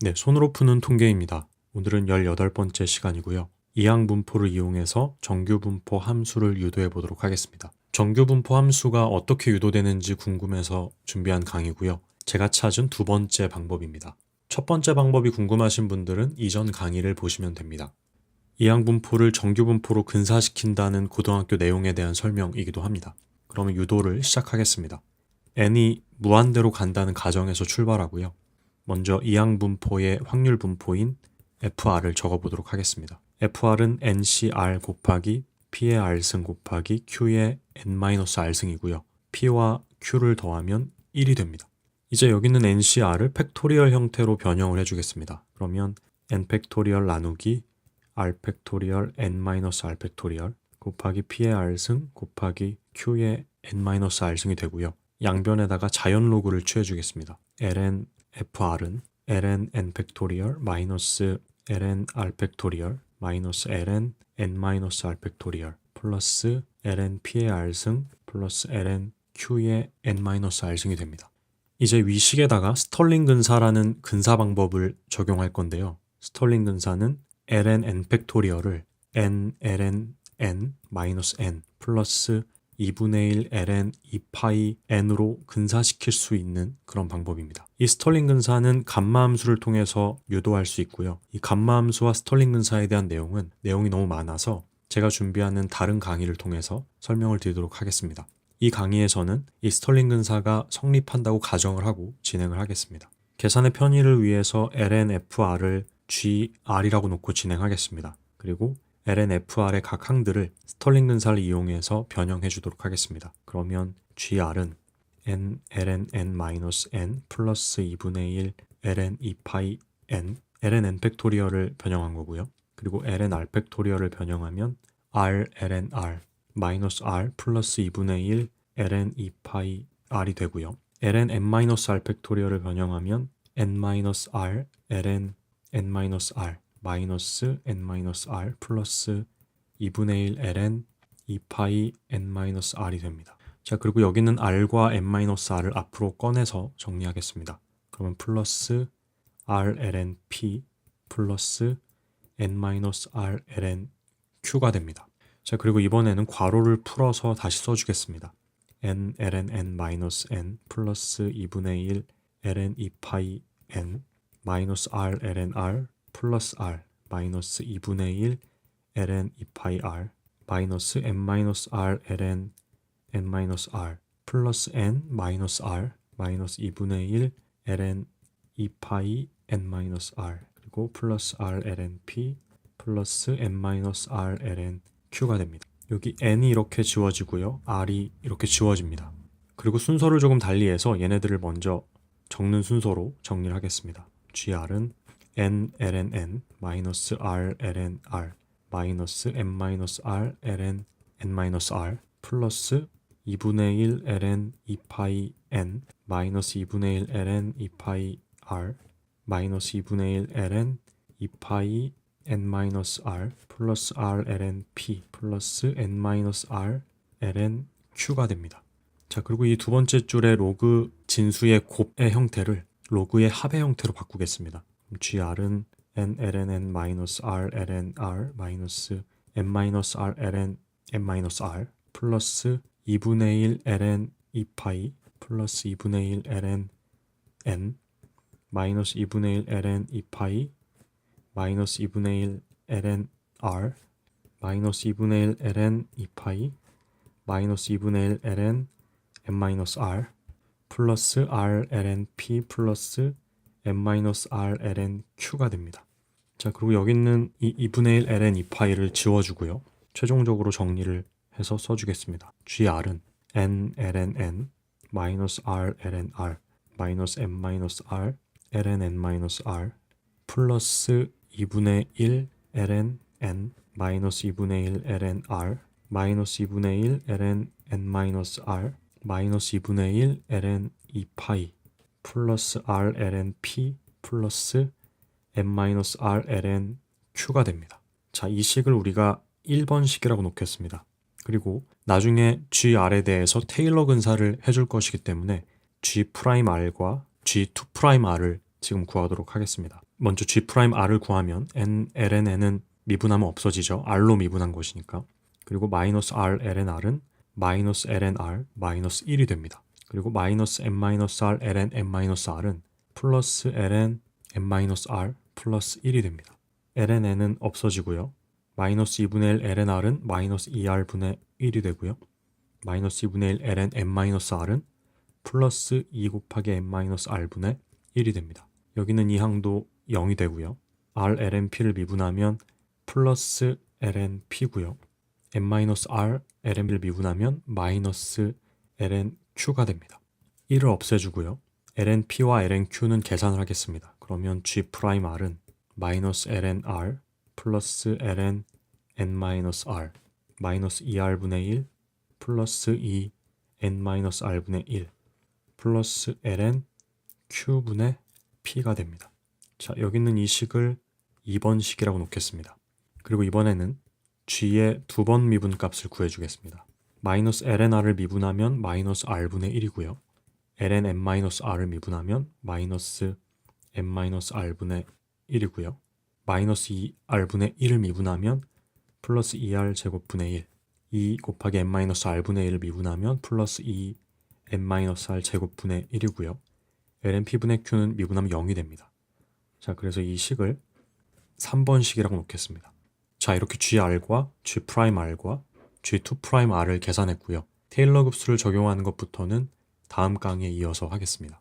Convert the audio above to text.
네, 손으로 푸는 통계입니다. 오늘은 18번째 시간이고요. 이항 분포를 이용해서 정규 분포 함수를 유도해 보도록 하겠습니다. 정규 분포 함수가 어떻게 유도되는지 궁금해서 준비한 강의고요. 제가 찾은 두 번째 방법입니다. 첫 번째 방법이 궁금하신 분들은 이전 강의를 보시면 됩니다. 이항 분포를 정규 분포로 근사시킨다는 고등학교 내용에 대한 설명이기도 합니다. 그러면 유도를 시작하겠습니다. n이 무한대로 간다는 가정에서 출발하고요. 먼저 이항 분포의 확률 분포인 FR을 적어보도록 하겠습니다. FR은 NCR 곱하기 P의 R승 곱하기 Q의 N-R승이고요. P와 Q를 더하면 1이 됩니다. 이제 여기 있는 NCR을 팩토리얼 형태로 변형을 해주겠습니다. 그러면 N 팩토리얼 나누기 R 팩토리얼 N-R 팩토리얼 곱하기 P의 R승 곱하기 Q의 N-R승이 되고요. 양변에다가 자연 로그를 취해주겠습니다. ln fr은 ln n 팩토리얼 마이너스 ln r 팩토리얼 마이너스 ln n 마이너스 r 팩토리얼 플러스 ln p의 r승 플러스 ln q의 n 마이너스 r승이 됩니다. 이제 위식에다가 스털링 근사라는 근사 방법을 적용할 건데요. 스털링 근사는 ln n 팩토리얼을 n ln n 마이너스 n 플러스 2분의 1 ln 2파이 n으로 근사시킬 수 있는 그런 방법입니다. 이 스털링 근사는 감마 함수를 통해서 유도할 수 있고요. 이 감마 함수와 스털링 근사에 대한 내용은 내용이 너무 많아서 제가 준비하는 다른 강의를 통해서 설명을 드리도록 하겠습니다. 이 강의에서는 이 스털링 근사가 성립한다고 가정을 하고 진행을 하겠습니다. 계산의 편의를 위해서 lnfr을 gr이라고 놓고 진행하겠습니다. 그리고 lnfr의 각 항들을 스털링 근사를 이용해서 변형해 주도록 하겠습니다. 그러면 gr은 n ln n-n 플러스 2분의 1 ln 2파이 n ln n 팩토리얼을 변형한 거고요. 그리고 ln r 팩토리얼을 변형하면 r ln r 마이너스 r 플러스 2분의 1 ln 2파이 r이 되고요. ln n-r 팩토리얼을 변형하면 n-r ln n-r n-r 플러스 2분의 1 ln 2파이 n-r이 됩니다. 자 그리고 여기는 r과 n-r을 앞으로 꺼내서 정리하겠습니다. 그러면 플러스 r ln p 플러스 n-r ln q가 됩니다. 자 그리고 이번에는 괄호를 풀어서 다시 써주겠습니다. n ln n-n 플러스 2분의 1 ln 2파이 n 마이너스 r ln r 플러스 r 마이너스 2분의 1 ln 2파이 r 마이너스 n 마이너스 r ln n 마이너스 r 플러스 n 마이너스 r 마이너스 2분의 1 ln 2파이 n 마이너스 r 그리고 플러스 r ln p 플러스 n 마이너스 r ln q가 됩니다. 여기 n이 이렇게 지워지고요. r이 이렇게 지워집니다. 그리고 순서를 조금 달리해서 얘네들을 먼저 적는 순서로 정리를 하겠습니다. gr은 n ln n 마이너스 r ln r 마이너스 n 마이너스 r ln n 마이너스 r 플러스 2분의 1 ln 2파이 n 마이너스 2분의 1 ln 2파이 r 마이너스 2분의 1 ln 2파이 n 마이너스 r 플러스 r ln p 플러스 n 마이너스 r ln q가 됩니다. 자 그리고 이 두 번째 줄의 로그 진수의 곱의 형태를 로그의 합의 형태로 바꾸겠습니다. Gr은 n ln n 마이너스 r ln r 마이너스 n 마이너스 r 플러스 2분의 1 ln 2파이 플러스 2분의 1 ln n 마이너스 2분의 1 ln 2파이 마이너스 2분의 1 ln r 마이너스 2분의 1 ln 2파이 마이너스 2분의 1 ln n r 플러스 r ln p 플러스 n-r ln q가 됩니다. 자 그리고 여기 있는 이 2분의 1 ln 2파이를 지워주고요. 최종적으로 정리를 해서 써주겠습니다. gr은 n ln n 마이너스 r ln r 마이너스 n 마이너스 r ln n 마이너스 r 플러스 2분의 1 ln n 마이너스 2분의 1 ln r 마이너스 2분의 1 ln n 마이너스 r 마이너스 2분의 1 ln 2파이 플러스 r ln p 플러스 n-r ln q가 됩니다. 자, 이 식을 우리가 1번 식이라고 놓겠습니다. 그리고 나중에 gr에 대해서 테일러 근사를 해줄 것이기 때문에 g''r과 g2'r을 지금 구하도록 하겠습니다. 먼저 G 프라임 R을 구하면 N, ln N은 미분하면 없어지죠. R로 미분한 것이니까. 그리고 마이너스 R, ln R은 마이너스 ln R, 마이너스 1이 됩니다. 그리고 마이너스 M 마이너스 R, ln M 마이너스 R은 플러스 ln M 마이너스 R 플러스 1이 됩니다. ln N은 없어지고요. 마이너스 2분의 1 ln R은 마이너스 2R분의 1이 되고요. 마이너스 2분의 1 ln M 마이너스 R은 플러스 2 곱하기 M 마이너스 R분의 1이 됩니다. 여기는 이 항도 0이 되고요. R, ln P를 미분하면 플러스 ln P고요. M 마이너스 R, ln P를 미분하면 마이너스 ln Q가 됩니다. 1을 없애주고요. ln P와 ln Q는 계산을 하겠습니다. 그러면 G 프라임 R은 마이너스 ln R 플러스 ln N 마이너스 R 마이너스 2R분의 1 플러스 2 N 마이너스 R분의 1 플러스 ln Q분의 P가 됩니다. 자, 여기 있는 이 식을 2번 식이라고 놓겠습니다. 그리고 이번에는 G의 두 번 미분 값을 구해주겠습니다. 마이너스 lnr을 미분하면 마이너스 r분의 1이고요. ln m 마이너스 r을 미분하면 마이너스 m 마이너스 r분의 1이고요. 마이너스 2r분의 1을 미분하면 플러스 2r 제곱분의 1 2 곱하기 m 마이너스 r분의 1을 미분하면 플러스 2 m 마이너스 r 제곱분의 1이고요. ln p분의 q는 미분하면 0이 됩니다. 자, 그래서 이 식을 3번 식이라고 놓겠습니다. 자, 이렇게 GR과 G 프라임 R과 G2 프라임 R을 계산했고요. 테일러 급수를 적용하는 것부터는 다음 강의에 이어서 하겠습니다.